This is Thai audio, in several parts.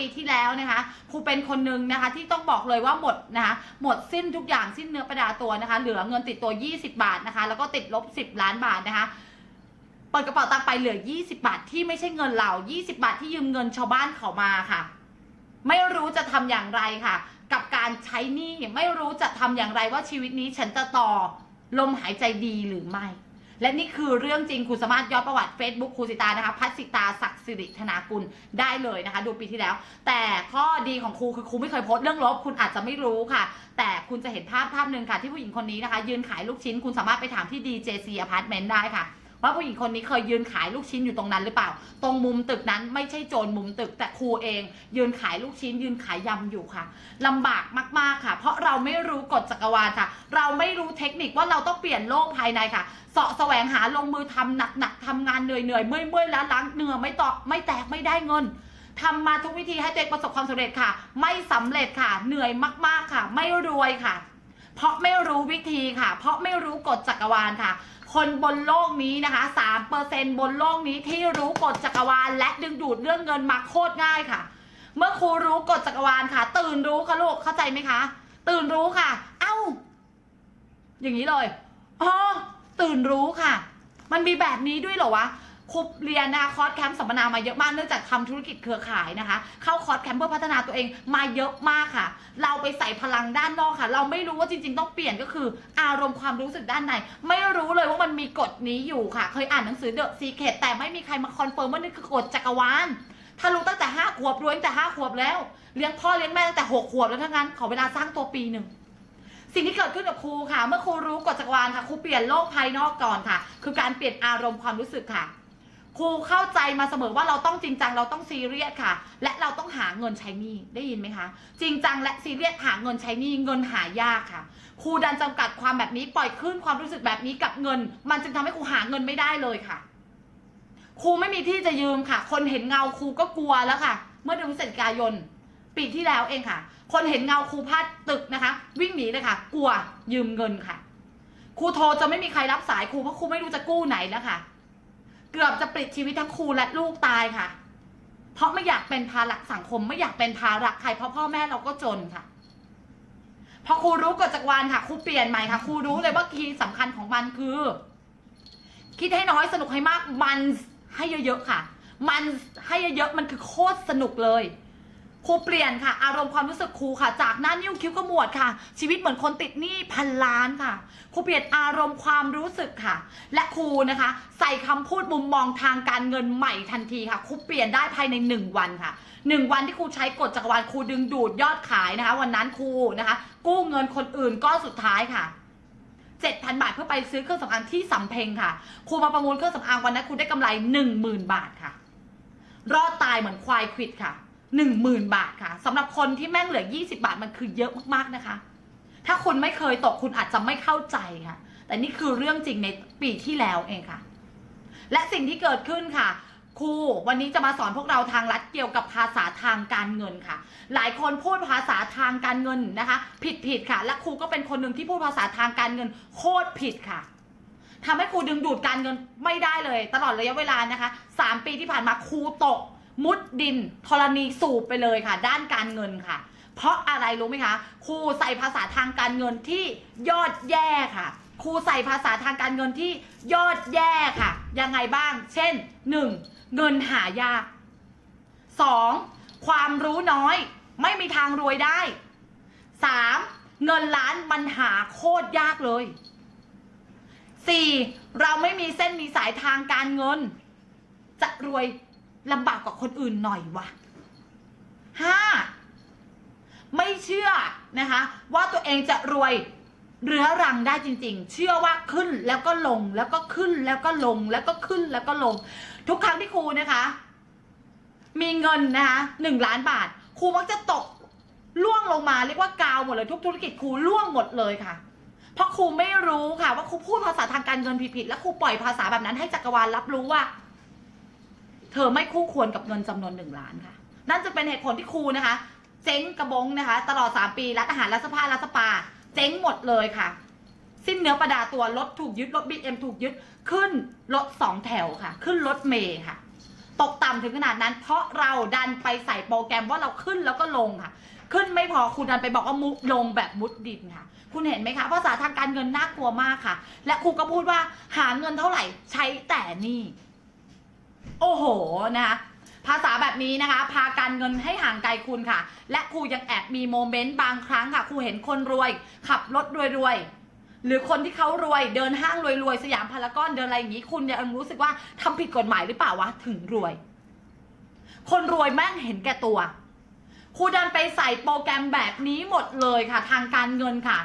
ปีที่แล้วนะคะครูเป็นคนหนึ่งนะคะที่ต้องบอกเลยว่าหมดนะคะหมดสิ้นทุกอย่างสิ้นเนื้อประดาตัวนะคะ เหลือเงินติดตัว 20 บาทนะคะ แล้วก็ติดลบ 10 ล้านบาทนะคะเปิดกระเป๋าตังค์ไปเหลือ 20 บาทที่ไม่ใช่เงินเรา 20 บาทที่ยืมเงินชาวบ้านเขามาค่ะ ไม่รู้จะทำอย่างไรค่ะ กับการใช้หนี้ไม่รู้จะทำอย่างไรว่าชีวิตนี้ฉันจะต่อลมหายใจดีหรือไม่ และนี่คือเรื่องจริงครูสามารถย้อนประวัติ Facebook ครูสิตานะคะพัสิตาศักดิ์สิริธนากุลได้เลยนะคะ ดูปีที่แล้ว แต่ข้อดีของครูคือครูไม่เคยโพสต์เรื่องลบคุณอาจจะไม่รู้ค่ะ แต่คุณจะเห็นภาพภาพหนึ่งค่ะ ที่ผู้หญิงคนนี้นะคะ ยืนขายลูกชิ้นคุณสามารถไปถามที่ DJC Apartment ได้ค่ะ ว่าผู้หญิงคนนี้เคยยืนขายลูกชิ้นอยู่ตรงนั้นหรือเปล่า ตรงมุมตึกนั้นไม่ใช่โจรมุมตึกแต่ครูเอง ยืนขายลูกชิ้น ยืนขายยำอยู่ค่ะลำบากมากๆค่ะ เพราะเราไม่รู้กฎจักรวาลค่ะ เราไม่รู้เทคนิคว่าเราต้องเปลี่ยนโลกภายในค่ะเสาะแสวงหาลงมือทำหนักๆทำงานเหนื่อยๆเมื่อยๆแล้วล้างเหนื่อยไม่ตอกไม่แตกไม่ได้เงินทำมาทุกวิธีให้ตัวเองประสบความสำเร็จค่ะ ไม่สำเร็จค่ะ เหนื่อยมากๆค่ะ ไม่รวยค่ะ เพราะไม่รู้วิธีค่ะ เพราะไม่รู้กฎจักรวาลค่ะ คนบนโลกนี้นะคะ3%บนโลกนี้ที่รู้กฎจักรวาล และดึงดูดเรื่องเงินมาโคตรง่ายค่ะ เมื่อครูรู้กฎจักรวาลค่ะ ตื่นรู้ค่ะลูกเข้าใจไหมคะ ตื่นรู้ค่ะ เอ้า อย่างนี้เลยอ๋อตื่นรู้ค่ะ มันมีแบบนี้ด้วยเหรอวะ ครูเรียนนะคะคอร์สแคมป์สัมมนามาเยอะมากเนื่องจากทำธุรกิจเครือข่ายนะคะ เข้าคอร์สแคมป์เพื่อพัฒนาตัวเองมาเยอะมากค่ะ เราไปใส่พลังด้านนอกค่ะ เราไม่รู้ว่าจริง ๆ ต้องเปลี่ยนก็คือ อารมณ์ความรู้สึกด้านใน ไม่รู้เลยว่ามันมีกฎนี้อยู่ค่ะ เคยอ่านหนังสือเดอะซีเคทแต่ไม่มีใครมาคอนเฟิร์มว่านี่คือกฎจักรวาลถ้ารู้ตั้งแต่ห้าขวบรู้ตั้งแต่ห้าขวบแล้ว เลี้ยงพ่อเลี้ยงแม่ตั้งแต่หกขวบแล้วทั้งนั้น ขอเวลาสร้างตัวปีหนึ่งสิ่งที่เกิดขึ้นกับครูค่ะ เมื่อครูรู้กฎจักรวาลค่ะครูเปลี่ยนโลกภายนอกก่อนค่ะ คือการเปลี่ยนอารมณ์ความรู้สึกค่ะ ครูเข้าใจมาเสมอว่าเราต้องจริงจังเราต้องซีเรียสค่ะ และเราต้องหาเงินใช้หนี้ได้ยินไหมคะ จริงจังและซีเรียสหาเงินใช้หนี้เงินหายากค่ะครูดันจำกัดความแบบนี้ปล่อยขึ้นความรู้สึกแบบนี้กับเงิน มันจึงทำให้ครูหาเงินไม่ได้เลยค่ะครูไม่มีที่จะยืมค่ะ คนเห็นเงาครูก็กลัวแล้วค่ะ เมื่อเดือนพฤศจิกายนปีที่แล้วเองค่ะ คนเห็นเงาครูพลาดตึกนะคะ วิ่งหนีเลยค่ะ กลัวยืมเงินค่ะครูโทรจะไม่มีใครรับสายครูเพราะครูไม่รู้จะกู้ไหนแล้วค่ะ เกือบจะปลิดชีวิตทั้งครูและลูกตายค่ะ เพราะไม่อยากเป็นภาระสังคมไม่อยากเป็นภาระใครเพราะพ่อแม่เราก็จนค่ะพอครูรู้กฎจักรวาลค่ะครูเปลี่ยนใหม่ค่ะครูรู้เลยว่าคีย์สำคัญของมันคือ คิดให้น้อยสนุกให้มากมันให้เยอะๆค่ะ มันให้เยอะๆมันคือโคตรสนุกเลย ครูเปลี่ยนค่ะ อารมณ์ความรู้สึกครูค่ะ จากหน้านิ้วคิ้วขมวดค่ะ ชีวิตเหมือนคนติดหนี้พันล้านค่ะครูเปลี่ยนอารมณ์ความรู้สึกค่ะ และครูนะคะ ใส่คำพูดมุมมองทางการเงินใหม่ทันทีค่ะครูเปลี่ยนได้ภายในหนึ่งวันค่ะหนึ่งวันที่ครูใช้กฎจักรวาลครูดึงดูดยอดขายนะคะ วันนั้นครูนะคะ กู้เงินคนอื่นก้อนสุดท้ายค่ะ7,000 บาทเพื่อไปซื้อเครื่องสำอางที่สำเพ็งค่ะครูมาประมูลเครื่องสำอางวันนั้นครูได้กำไร 10,000 บาทค่ะ รอดตายเหมือนควายควิดค่ะ 10,000 บาทค่ะสำหรับคนที่แม่งเหลือ 20 บาทมันคือเยอะมากๆนะคะ ถ้าคุณไม่เคยตกคุณอาจจะไม่เข้าใจค่ะ แต่นี่คือเรื่องจริงในปีที่แล้วเองค่ะ และสิ่งที่เกิดขึ้นค่ะครูวันนี้จะมาสอนพวกเราทางลัดเกี่ยวกับภาษาทางการเงินค่ะ หลายคนพูดภาษาทางการเงินนะคะ ผิดผิดๆค่ะ และครูก็เป็นคนหนึ่งที่พูดภาษาทางการเงิน โคตรผิดค่ะทำให้ครูดึงดูดการเงินไม่ได้เลย ตลอดระยะเวลานะคะสามปีที่ผ่านมาครูตก มุดดินธรณีสูบไปเลยค่ะ ด้านการเงินค่ะ เพราะอะไรรู้ไหมคะครูใส่ภาษาทางการเงินที่ยอดแย่ค่ะครูใส่ภาษาทางการเงินที่ยอดแย่ค่ะ ยังไงบ้าง เช่น 1. เงินหายาก 2. ความรู้น้อย ไม่มีทางรวยได้ 3. เงินล้านมันหาโคตรยากเลย 4. เราไม่มีเส้นมีสายทางการเงิน จะรวย ลำบากกว่าคนอื่นหน่อยวะ 5. ไม่เชื่อนะคะ ว่าตัวเองจะรวยเรื้อรังได้จริง ๆ เชื่อว่าขึ้นแล้วก็ลงแล้วก็ขึ้นแล้วก็ลงแล้วก็ขึ้นแล้วก็ลง ทุกครั้งที่ครูนะคะ มีเงินนะคะหนึ่งล้านบาท ครูมักจะตกล่วงลงมาเรียกว่ากาวหมดเลยทุกธุรกิจครูล่วงหมดเลยค่ะ เพราะครูไม่รู้ค่ะ ว่าครูพูดภาษาทางการเงินผิดๆแล้วครูปล่อยภาษาแบบนั้นให้จักรวาลรับรู้ว่า เธอไม่คู่ควรกับเงินจำนวนหนึ่งล้านค่ะ นั่นจะเป็นเหตุผลที่ครูนะคะ เจ๊งกระบงนะคะ ตลอด 3 ปีรัฐอาหารรัฐสภารัฐสปา เจ๊งหมดเลยค่ะ สิ้นเนื้อประดาตัวรถถูกยึดรถบีเอ็มถูกยึดขึ้นรถสองแถวค่ะ ขึ้นรถเมย์ค่ะ ตกต่ำถึงขนาดนั้น เพราะเราดันไปใส่โปรแกรมว่าเราขึ้นแล้วก็ลงค่ะ ขึ้นไม่พอคุณดันไปบอกว่ามุดลงแบบมุดดินค่ะ คุณเห็นไหมคะภาษาทางการเงินน่ากลัวมากค่ะ และครูก็พูดว่าหาเงินเท่าไหร่ใช้แต่นี่ โอ้โหนะคะภาษาแบบนี้นะคะ พาการเงินให้ห่างไกลคุณค่ะ และครูยังแอบมีโมเมนต์บางครั้งค่ะครูเห็นคนรวย ขับรถรวยๆหรือคนที่เขารวยเดินห้างรวยๆสยามพารากอนเดินอะไรอย่างนี้ คุณยังรู้สึกว่าทำผิดกฎหมายหรือเปล่าวะถึงรวย คนรวยแม่งเห็นแก่ตัวครูดันไปใส่โปรแกรมแบบนี้หมดเลยค่ะ ทางการเงินค่ะ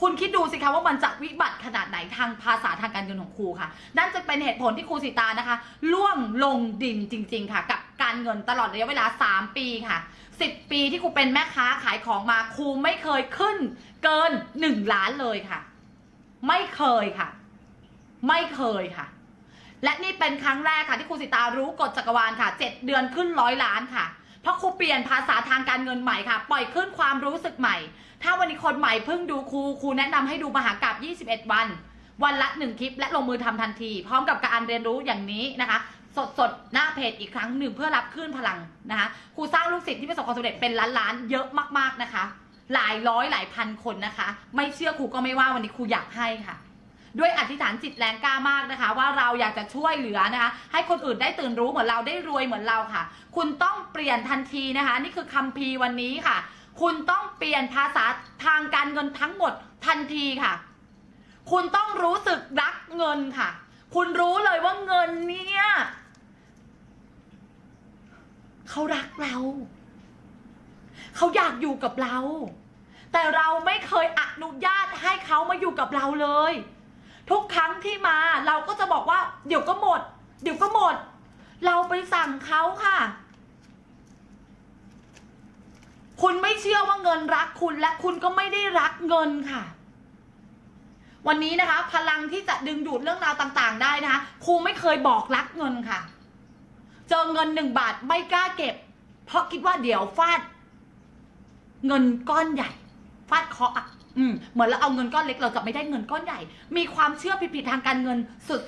คุณคิดดูสิคะว่ามันจะวิบัติขนาดไหนทางภาษาทางการเงินของครูค่ะ นั่นจะเป็นเหตุผลที่ครูสิตานะคะ ล่วงลงดินจริง ๆ ค่ะ กับการเงินตลอดระยะเวลา 3 ปีค่ะ 10 ปีที่ครูเป็นแม่ค้าขายของมาครูไม่เคยขึ้น เกิน 1 ล้านเลยค่ะ ไม่เคยค่ะ ไม่เคยค่ะ และนี่เป็นครั้งแรกค่ะที่ครูสิตารู้กฎจักรวาลค่ะ 7 เดือนขึ้นร้อยล้านค่ะ เพราะครูเปลี่ยนภาษาทางการเงินใหม่ค่ะ ปล่อยขึ้นความรู้สึกใหม่ ถ้าวันนี้คนใหม่เพิ่งดูครูครูแนะนำให้ดูมหากราบ21 วัน วันละ 1 คลิป และลงมือทำทันที พร้อมกับการเรียนรู้อย่างนี้นะคะ สดสดๆหน้าเพจอีกครั้งหนึ่งเพื่อรับคลื่นพลังนะคะครูสร้างลูกศิษย์ที่ประสบความสำเร็จเป็นล้านล้านๆเยอะมากๆนะคะ หลายร้อยหลายพันคนนะคะ ไม่เชื่อครูก็ไม่ว่าวันนี้ครูอยากให้ค่ะด้วยอธิษฐานจิตแรงกล้ามากนะคะ ว่าเราอยากจะช่วยเหลือนะคะ ให้คนอื่นได้ตื่นรู้เหมือนเราได้รวยเหมือนเราค่ะ คุณต้องเปลี่ยนทันทีนะคะ นี่คือคัมภีร์วันนี้ค่ะ คุณต้องเปลี่ยนภาษาทางการเงินทั้งหมดทันทีค่ะ คุณต้องรู้สึกรักเงินค่ะ คุณรู้เลยว่าเงินเนี่ยเขารักเรา เขาอยากอยู่กับเรา แต่เราไม่เคยอนุญาตให้เขามาอยู่กับเราเลย ทุกครั้งที่มาเราก็จะบอกว่า เดี๋ยวก็หมด เดี๋ยวก็หมด เราไปสั่งเขาค่ะ คุณไม่เชื่อว่าเงินรักคุณและคุณก็ไม่ได้รักเงินค่ะ วันนี้นะคะ พลังที่จะดึงดูดเรื่องราวต่างๆ ได้นะคะครูไม่เคยบอกรักเงินค่ะ เจอเงินหนึ่งบาทไม่กล้าเก็บ เพราะคิดว่าเดี๋ยวฟาด เงินก้อนใหญ่ ฟาดเคาะ อืมเหมือนเราเอาเงินก้อนเล็กเราจะไม่ได้เงินก้อนใหญ่ มีความเชื่อผิดๆทางการเงิน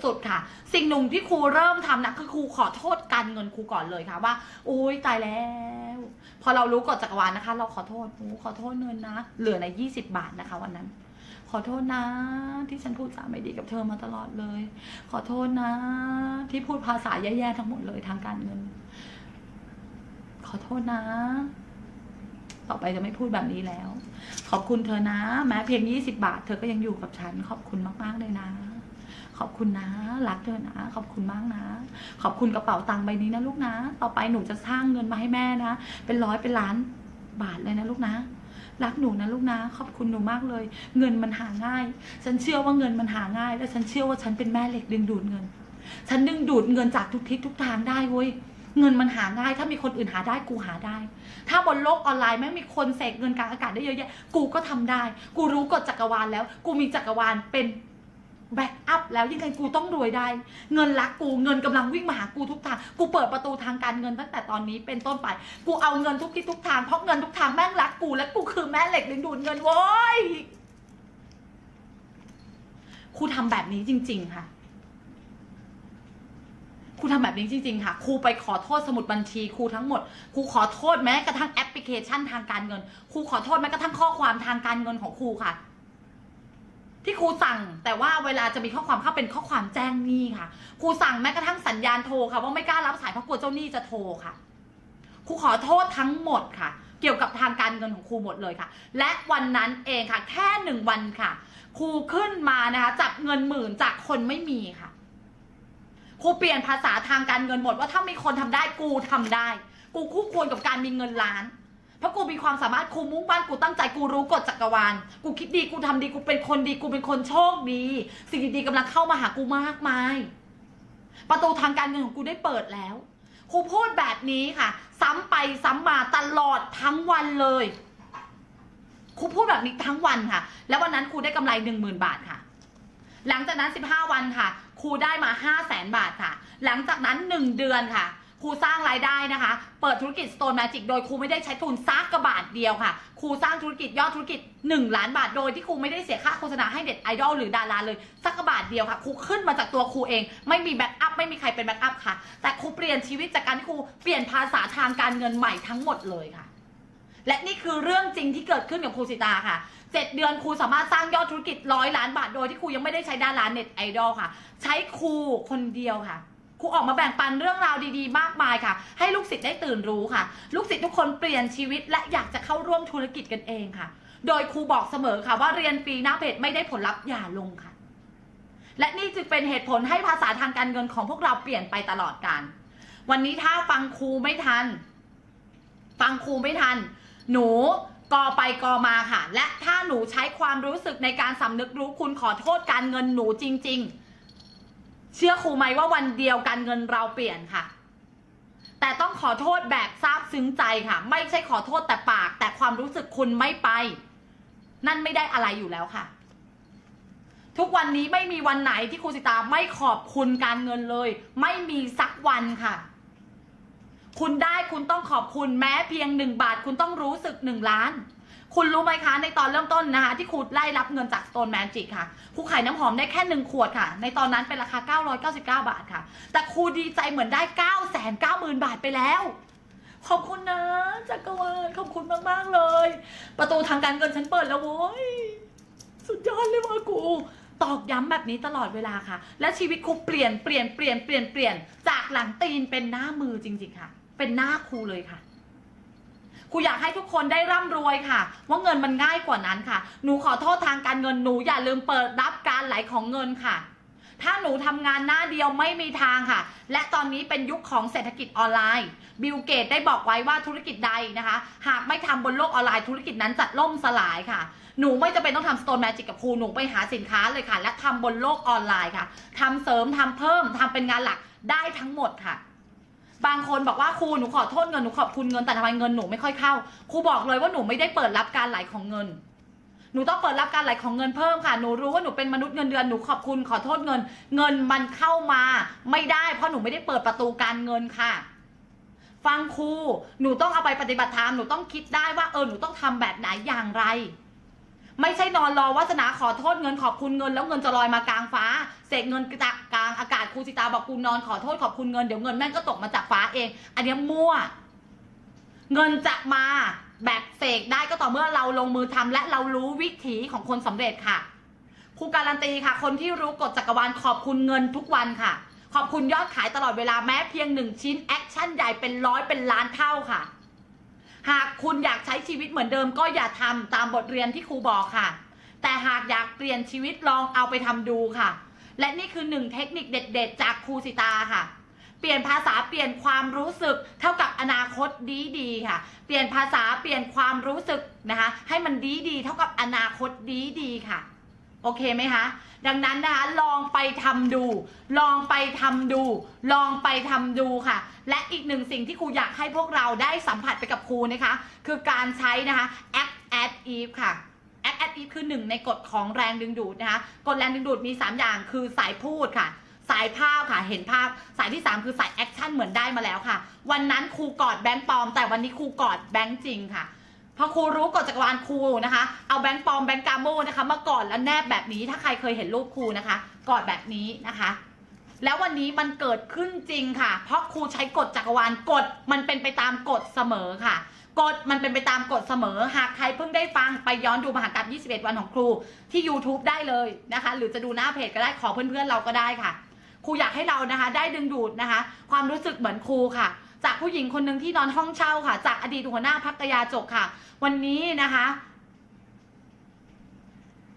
สุดๆค่ะ สิ่งหนึ่งที่ครูเริ่มทำนะคือครูขอโทษการเงินครูก่อนเลยค่ะว่าโอ้ยตายแล้ว พอเรารู้กฎจักรวาลนะคะ เราขอโทษโอ้ขอโทษเงินนะเหลือในยี่สิบบาทนะคะ วันนั้น ขอโทษนะ ที่ฉันพูดจาไม่ดีกับเธอมาตลอดเลย ขอโทษนะ ที่พูดภาษาแย่ๆทั้งหมดเลยทางการเงิน ขอโทษนะ ต่อไปจะไม่พูดแบบนี้แล้ว ขอบคุณเธอนะ แม้เพียงยี่สิบาท เธอก็ยังอยู่กับฉัน ขอบคุณมากๆเลยนะ ขอบคุณนะรักเธอนะ ขอบคุณมากนะ ขอบคุณกระเป๋าตังค์ใบนี้นะลูกนะ ต่อไปหนูจะสร้างเงินมาให้แม่นะ เป็นร้อยเป็นล้านบาทเลยนะลูกนะรักหนูนะลูกนะขอบคุณหนูมากเลย เงินมันหาง่าย ฉันเชื่อว่าเงินมันหาง่าย และฉันเชื่อว่าฉันเป็นแม่เหล็กดึงดูดเงิน ฉันดึงดูดเงินจากทุกทิศทุกทางได้เว้ย เงินมันหาง่าย ถ้ามีคนอื่นหาได้กูหาได้ ถ้าบนโลกออนไลน์แม่งมีคนเสกเงินกลางอากาศได้เยอะแยะกูก็ทำได้ กูรู้กฎจักรวาลแล้ว กูมีจักรวาลเป็นแบ็กอัพแล้วยังไงกูต้องรวยได้ เงินรักกูเงินกำลังวิ่งมาหากูทุกทาง กูเปิดประตูทางการเงินตั้งแต่ตอนนี้เป็นต้นไป กูเอาเงินทุกทิศทุกทางเพราะเงินทุกทางแม่งรักกูและกูคือแม่เหล็กดึงดูดเงินโว้ยครูทำแบบนี้จริง ๆ ค่ะ ครูทำแบบนี้จริง ๆ ค่ะ ครูไปขอโทษสมุดบัญชีครูทั้งหมด ครูขอโทษแม้กระทั่งแอปพลิเคชันทางการเงิน ครูขอโทษแม้กระทั่งข้อความทางการเงินของครูค่ะ ที่ครูสั่งแต่ว่าเวลาจะมีข้อความเข้าเป็นข้อความแจ้งหนี้ค่ะ ครูสั่งแม้กระทั่งสัญญาณโทรค่ะ ว่าไม่กล้ารับสายเพราะกลัวเจ้าหนี้จะโทรค่ะ ครูขอโทษทั้งหมดค่ะ เกี่ยวกับทางการเงินของครูหมดเลยค่ะ และวันนั้นเองค่ะ แค่หนึ่งวันค่ะ ครูขึ้นมานะคะจับเงินหมื่นจากคนไม่มีค่ะ ครูเปลี่ยนภาษาทางการเงินหมดว่าถ้ามีคนทำได้กูทำได้ กูคู่ควรกับการมีเงินล้าน เพราะกูมีความสามารถกูมุ่งมั่นกูตั้งใจกูรู้กฎจักรวาล กูคิดดีกูทำดีกูเป็นคนดีกูเป็นคนโชคดี สิ่งดีๆกำลังเข้ามาหากูมากมาย ประตูทางการเงินของกูได้เปิดแล้วครูพูดแบบนี้ค่ะ ซ้ำไปซ้ำมาตลอดทั้งวันเลยครูพูดแบบนี้ทั้งวันค่ะ แล้ววันนั้นครูได้กำไรหนึ่งหมื่นบาทค่ะ หลังจากนั้น 15 วันค่ะ ครูได้มา 5 0 0แสนบาทค่ะ หลังจากนั้น 1 เดือนค่ะ ครูสร้างรายได้นะคะ เปิดธุรกิจ Stone Magic โดยครูไม่ได้ใช้ทุนซักกระบาทเดียวค่ะ ครูสร้างธุรกิจยอดธุรกิจ 1 ล้านบาท โดยที่ครูไม่ได้เสียค่าโฆษณาให้เด็ดไอดอลหรือดาราเลยสักกระบาทเดียวค่ะ ครูขึ้นมาจากตัวครูเอง ไม่มีแบ็กอัพไม่มีใครเป็นแบ็กอัพค่ะ แต่ครูเปลี่ยนชีวิตจากการที่ครูเปลี่ยนภาษาทางการเงินใหม่ทั้งหมดเลยค่ะ และนี่คือเรื่องจริงที่เกิดขึ้นกับครูสิตาค่ะ เจ็ดเดือนครูสามารถสร้างยอดธุรกิจร้อยล้านบาทโดยที่ครูยังไม่ได้ใช้ดาราเน็ตไอดอลค่ะ ใช้ครูคนเดียวค่ะครูออกมาแบ่งปันเรื่องราวดีๆ มากมายค่ะ ให้ลูกศิษย์ได้ตื่นรู้ค่ะ ลูกศิษย์ทุกคนเปลี่ยนชีวิต และอยากจะเข้าร่วมธุรกิจกันเองค่ะ โดยครูบอกเสมอค่ะ ว่าเรียนฟรีหน้าเพจไม่ได้ผลลัพธ์อย่าลงค่ะ และนี่จึงเป็นเหตุผลให้ภาษาทางการเงินของพวกเราเปลี่ยนไปตลอดกาลวันนี้ถ้าฟังครูไม่ทัน ฟังครูไม่ทัน หนู กอไปกอมาค่ะ และถ้าหนูใช้ความรู้สึกในการสำนึกรู้คุณขอโทษการเงินหนูจริง ๆ เชื่อครูไหมว่าวันเดียวการเงินเราเปลี่ยนค่ะ แต่ต้องขอโทษแบบซาบซึ้งใจค่ะ ไม่ใช่ขอโทษแต่ปาก แต่ความรู้สึกคุณไม่ไป นั่นไม่ได้อะไรอยู่แล้วค่ะ ทุกวันนี้ไม่มีวันไหนที่ครูสิตาไม่ขอบคุณการเงินเลย ไม่มีสักวันค่ะ คุณได้คุณต้องขอบคุณแม้เพียงหนึ่งบาท คุณต้องรู้สึกหนึ่งล้าน คุณรู้ไหมคะ ในตอนเริ่มต้นนะคะ ที่ครูไล่รับเงินจาก Stone Magic ค่ะครูขายน้ำหอมได้แค่หนึ่งขวดค่ะ ในตอนนั้นเป็นราคา 999 บาทค่ะ แต่ครูดีใจเหมือนได้ 9 9 0 0 0 0 บาทไปแล้ว ขอบคุณนะจักรวาลขอบคุณมาก ๆ เลย ประตูทางการเงินฉันเปิดแล้วโว้ยสุดยอดเลยว่ะครูตอกย้ำแบบนี้ตลอดเวลาค่ะ และชีวิตครูเปลี่ยนเปลี่ยนเปลี่ยนเปลี่ยนเปลี่ยนจากหลังตีนเป็นหน้ามือจริง ๆ ค่ะ เป็นหน้าครูเลยค่ะครูอยากให้ทุกคนได้ร่ำรวยค่ะ ว่าเงินมันง่ายกว่านั้นค่ะ หนูขอโทษทางการเงินหนูอย่าลืมเปิดรับการไหลของเงินค่ะ ถ้าหนูทำงานหน้าเดียวไม่มีทางค่ะ และตอนนี้เป็นยุคของเศรษฐกิจออนไลน์ บิลเกตได้บอกไว้ว่าธุรกิจใดนะคะ หากไม่ทำบนโลกออนไลน์ธุรกิจนั้นจะล่มสลายค่ะ หนูไม่จำเป็นต้องทำ Stone Magic กับครูหนูไปหาสินค้าเลยค่ะ และทำบนโลกออนไลน์ค่ะทำเสริมทำเพิ่มทำเป็นงานหลักได้ทั้งหมดค่ะ บางคนบอกว่าครูหนูขอโทษเงินหนูขอบคุณเงินแต่ทำไมเงินหนูไม่ค่อยเข้าครูบอกเลยว่าหนูไม่ได้เปิดรับการไหลของเงิน หนูต้องเปิดรับการไหลของเงินเพิ่มค่ะหนูรู้ว่าหนูเป็นมนุษย์เงินเดือนหนูขอบคุณขอโทษเงิน เงินมันเข้ามา ไม่ได้เพราะหนูไม่ได้เปิดประตูการเงินค่ะ ฟังครูหนูต้องเอาไปปฏิบัติธรรมหนูต้องคิดได้ว่าเออหนูต้องทำแบบไหนอย่างไร ไม่ใช่นอนรอวาสนาขอโทษเงินขอบคุณเงิน แล้วเงินจะลอยมากลางฟ้า เสกเงินจากกลางอากาศครูจิตาบอกกูนอนขอโทษขอบคุณเงินเดี๋ยวเงินแม่งก็ตกมาจากฟ้าเอง อันนี้มั่ว เงินจะมาแบบเสกได้ก็ต่อเมื่อเราลงมือทำและเรารู้วิถีของคนสำเร็จค่ะครูการันตีค่ะ คนที่รู้กฎจักรวาลขอบคุณเงินทุกวันค่ะ ขอบคุณยอดขายตลอดเวลาแม้เพียงหนึ่งชิ้นแอคชั่นใหญ่เป็นร้อยเป็นล้านเท่าค่ะ หากคุณอยากใช้ชีวิตเหมือนเดิมก็อย่าทำตามบทเรียนที่ครูบอกค่ะ แต่หากอยากเปลี่ยนชีวิตลองเอาไปทำดูค่ะ และนี่คือหนึ่งเทคนิคเด็ด ๆ จากครูสิตาค่ะ เปลี่ยนภาษาเปลี่ยนความรู้สึก เท่ากับอนาคตดีดีๆค่ะ เปลี่ยนภาษาเปลี่ยนความรู้สึกนะคะ ให้มันดีดีๆเท่ากับอนาคตดีดีๆค่ะ โอเคไหมคะ ดังนั้นนะคะลองไปทำดู ลองไปทำดู ลองไปทำดูค่ะ และอีกหนึ่งสิ่งที่ครูอยากให้พวกเราได้สัมผัสไปกับครูนะคะ คือการใช้นะคะ act at eve ค่ะ act at eve คือหนึ่งในกฎของแรงดึงดูดนะคะกฎแรงดึงดูดมี 3 อย่างคือสายพูดค่ะ สายภาพค่ะเห็นภาพสายที่ 3 คือสายแอคชั่นเหมือนได้มาแล้วค่ะ วันนั้นครูกอดแบงค์ปลอม แต่วันนี้ครูกอดแบงค์จริงค่ะ พอครูรู้กฎจักรวาลครูนะคะ เอาแบงค์ปลอมแบงค์กาโมนะคะมากอดแล้วแนบแบบนี้ถ้าใครเคยเห็นรูปครูนะคะกอดแบบนี้นะคะ แล้ววันนี้มันเกิดขึ้นจริงค่ะ เพราะครูใช้กฎจักรวาลกฎมันเป็นไปตามกฎเสมอค่ะกฎมันเป็นไปตามกฎเสมอ หากใครเพิ่งได้ฟังไปย้อนดูมหากรรม 21 วันของครูที่ YouTube ได้เลยนะคะ หรือจะดูหน้าเพจก็ได้ขอเพื่อนๆเราก็ได้ค่ะ ครูอยากให้เรานะคะ ได้ดึงดูดนะคะ ความรู้สึกเหมือนครูค่ะ จากผู้หญิงคนหนึ่งที่นอนห้องเช่าค่ะ จากอดีตหัวหน้าพักกยาจกค่ะ วันนี้นะคะ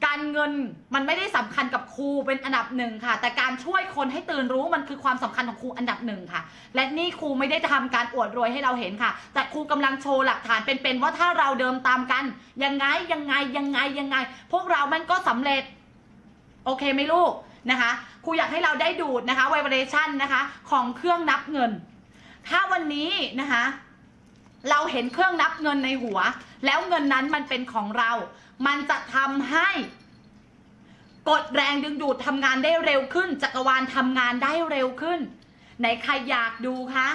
การเงินมันไม่ได้สำคัญกับครูเป็นอันดับหนึ่งค่ะ แต่การช่วยคนให้ตื่นรู้มันคือความสำคัญของครูอันดับหนึ่งค่ะ และนี่ครูไม่ได้ทำการอวดรวยให้เราเห็นค่ะ แต่ครูกำลังโชว์หลักฐานเป็นๆว่าถ้าเราเดิมตามกัน ยังไงยังไงยังไงยังไง พวกเรามันก็สำเร็จ โอเคไหมลูกนะคะครูอยากให้เราได้ดูดนะคะ vibration นะคะ ของเครื่องนับเงิน ถ้าวันนี้นะคะเราเห็นเครื่องนับเงินในหัว แล้วเงินนั้นมันเป็นของเรา มันจะทำให้กดแรงดึงดูดทำงานได้เร็วขึ้น จักรวาลทำงานได้เร็วขึ้นไหนใครอยากดูคะ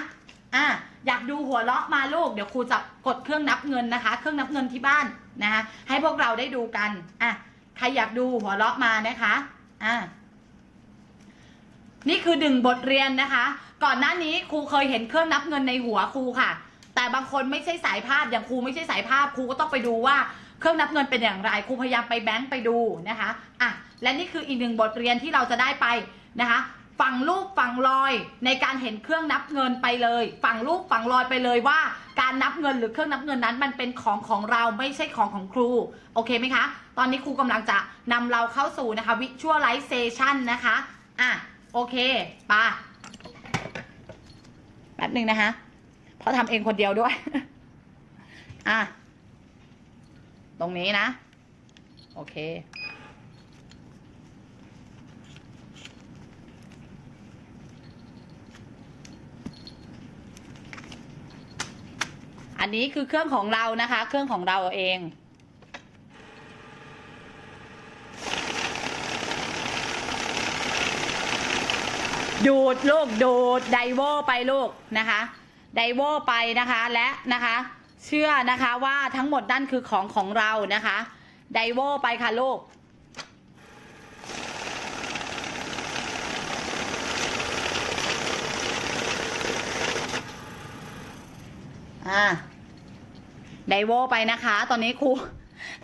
อะอยากดูหัวเราะมาลูก เดี๋ยวครูจะกดเครื่องนับเงินนะคะ เครื่องนับเงินที่บ้านนะคะให้พวกเราได้ดูกันอะใครอยากดูหัวเราะมานะคะอะ นี่คือหนึ่งบทเรียนนะคะ ก่อนหน้านี้ครูเคยเห็นเครื่องนับเงินในหัวครูค่ะ แต่บางคนไม่ใช่สายภาพอย่างครูไม่ใช่สายภาพครูก็ต้องไปดูว่าเครื่องนับเงินเป็นอย่างไรครูพยายามไปแบงค์ไปดูนะคะอะและนี่คืออีกหนึ่งบทเรียนที่เราจะได้ไปนะคะฝั่งรูปฝั่งรอยในการเห็นเครื่องนับเงินไปเลย ฝั่งรูปฝั่งรอยไปเลยว่า การนับเงินหรือเครื่องนับเงินนั้นมันเป็นของของเราไม่ใช่ของของครูโอเคไหมคะ ตอนนี้ครูกำลังจะนำเราเข้าสู่นะคะ visualization นะคะอะ โอเคปะแป๊บหนึ่งนะคะเพราะทำเองคนเดียวด้วย อะ ตรงนี้นะ โอเค อันนี้คือเครื่องของเรานะคะ เครื่องของเราเอง ดูดลูกดูดไดโวไปลูกนะคะไดโวไปนะคะและนะคะ เชื่อนะคะว่าทั้งหมดนั่นคือของของเรานะคะไดโวไปค่ะลูกอ่าไดโวไปนะคะ ตอนนี้ครู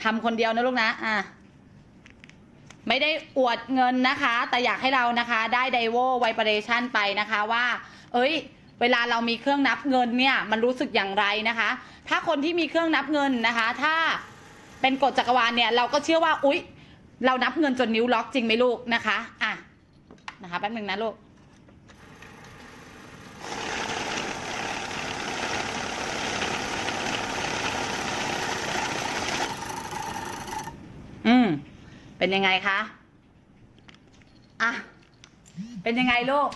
ทำคนเดียวนะลูกนะอ่า ไม่ได้อวดเงินนะคะ แต่อยากให้เรานะคะได้ไดโวไวเปเรชันไปนะคะว่า เอ้ย เวลาเรามีเครื่องนับเงินเนี่ยมันรู้สึกอย่างไรนะคะ ถ้าคนที่มีเครื่องนับเงินนะคะ ถ้าเป็นกฎจักรวาลเนี่ยเราก็เชื่อว่าอุ๊ย เรานับเงินจนนิ้วล็อกจริงไหมลูกนะคะอะนะคะแป๊บหนึ่งนะลูก อืม เป็นยังไงคะอะเป็นยังไงลูก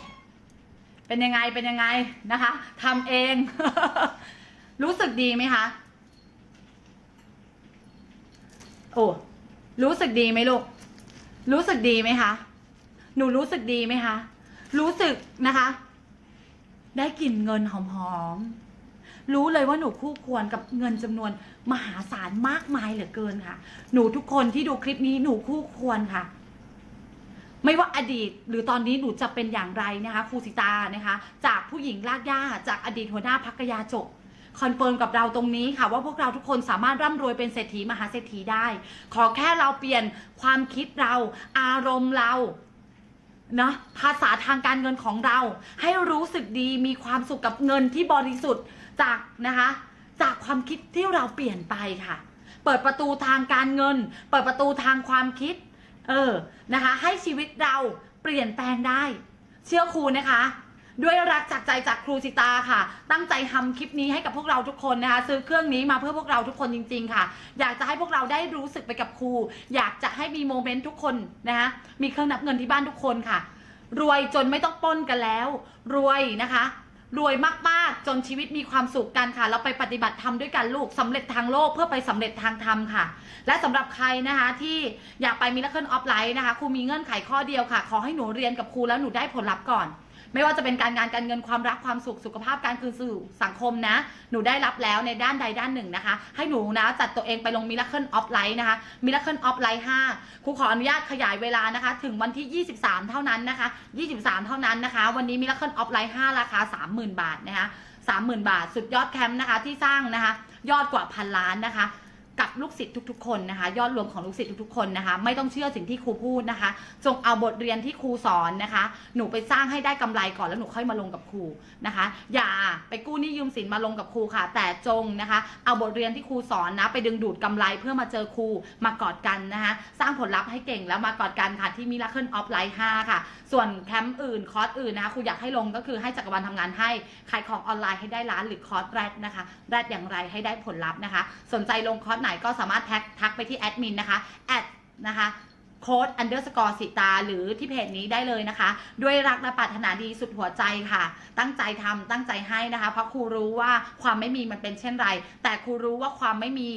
เป็นยังไงเป็นยังไงนะคะทำเอง รู้สึกดีไหมคะโอ้รู้สึกดีไหมลูก รู้สึกดีไหมคะ หนูรู้สึกดีไหมคะ รู้สึกนะคะ ได้กลิ่นเงินหอมๆ รู้เลยว่าหนูคู่ควรกับเงินจำนวนมหาศาลมากมายเหลือเกินค่ะ หนูทุกคนที่ดูคลิปนี้หนูคู่ควรค่ะ ไม่ว่าอดีตหรือตอนนี้หนูจะเป็นอย่างไรนะคะครูสิตานะคะ จากผู้หญิงลากย่าจากอดีตหัวหน้าพักยาจกคอนเฟิร์มกับเราตรงนี้ค่ะว่าพวกเราทุกคนสามารถร่ำรวยเป็นเศรษฐีมหาเศรษฐีได้ ขอแค่เราเปลี่ยนความคิดเรา อารมณ์เรานะภาษาทางการเงินของเรา ให้รู้สึกดีมีความสุขกับเงินที่บริสุทธิ์ จากนะคะ จากความคิดที่เราเปลี่ยนไปค่ะ เปิดประตูทางการเงิน เปิดประตูทางความคิด เออนะคะ ให้ชีวิตเราเปลี่ยนแปลงได้ เชื่อครูนะคะ ด้วยรักจากใจจากครูสิตาค่ะ ตั้งใจทำคลิปนี้ให้กับพวกเราทุกคนนะคะ ซื้อเครื่องนี้มาเพื่อพวกเราทุกคนจริง ๆ ค่ะ อยากจะให้พวกเราได้รู้สึกไปกับครู อยากจะให้มีโมเมนต์ทุกคนนะคะมีเครื่องนับเงินที่บ้านทุกคนค่ะ รวยจนไม่ต้องป้นกันแล้ว รวยนะคะ รวยมากๆ จนชีวิตมีความสุขกันค่ะ เราไปปฏิบัติธรรมด้วยกันลูกสำเร็จทางโลกเพื่อไปสำเร็จทางธรรมค่ะ และสำหรับใครนะคะที่อยากไปมิราเคิลออฟไลน์นะคะครูมีเงื่อนไขข้อเดียวค่ะ ขอให้หนูเรียนกับครูแล้วหนูได้ผลลัพธ์ก่อน ไม่ว่าจะเป็นการงานการเงินความรักความสุขสุขภาพการคืนสู่สังคมนะ หนูได้รับแล้วในด้านใดด้านหนึ่งนะคะ ให้หนูนะจัดตัวเองไปลงมิราเคิลออฟไลน์นะคะมิราเคิลออฟไลน์5ครูขออนุญาตขยายเวลานะคะ ถึงวันที่ 23 เท่านั้นนะคะ 23 เท่านั้นนะคะ วันนี้มิราเคิลออฟไลน์5ราคา 30,000 บาทนะคะ30,000 บาท สุดยอดแคมป์นะคะที่สร้างนะคะ ยอดกว่าพันล้านนะคะ กับลูกศิษย์ทุก ๆ คนนะคะ ยอดรวมของลูกศิษย์ทุกๆคนนะคะ ไม่ต้องเชื่อสิ่งที่ครูพูดนะคะ จงเอาบทเรียนที่ครูสอนนะคะ หนูไปสร้างให้ได้กำไรก่อนแล้วหนูค่อยมาลงกับครูนะคะ อย่าไปกู้หนี้ยืมสินมาลงกับครูค่ะ แต่จงนะคะ เอาบทเรียนที่ครูสอนนะ ไปดึงดูดกำไรเพื่อมาเจอครูมากอดกันนะคะ สร้างผลลัพธ์ให้เก่งแล้วมากอดกันค่ะที่มิราเคิลออฟไลน์5ค่ะ ส่วนแคมป์อื่นคอร์สอื่นนะคะครูอยากให้ลงก็คือให้จักรวาลทำงานให้ขายของออนไลน์ให้ได้ล้านหรือคอร์สแรกนะคะแรกอย่างไรให้ได้ผลลัพธ์นะคะ สนใจลงคอร์สไหนก็สามารถแท็กทักไปที่แอดมินนะคะแอดนะคะโค้ด underscore สิตา หรือที่เพจนี้ได้เลยนะคะ ด้วยรักและปรารถนาดีสุดหัวใจค่ะ ตั้งใจทำตั้งใจให้นะคะ เพราะครูรู้ว่าความไม่มีมันเป็นเช่นไร แต่ครูรู้ว่าความไม่มี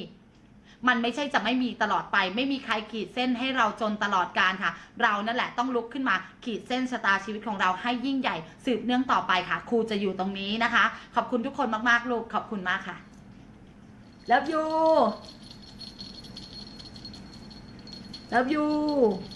มันไม่ใช่จะไม่มีตลอดไป ไม่มีใครขีดเส้นให้เราจนตลอดการค่ะ เรานั่นแหละต้องลุกขึ้นมาขีดเส้นชะตาชีวิตของเราให้ยิ่งใหญ่ สืบเนื่องต่อไปค่ะ ครูจะอยู่ตรงนี้นะคะ ขอบคุณทุกคนมากๆลูกขอบคุณมากค่ะ Love you Love you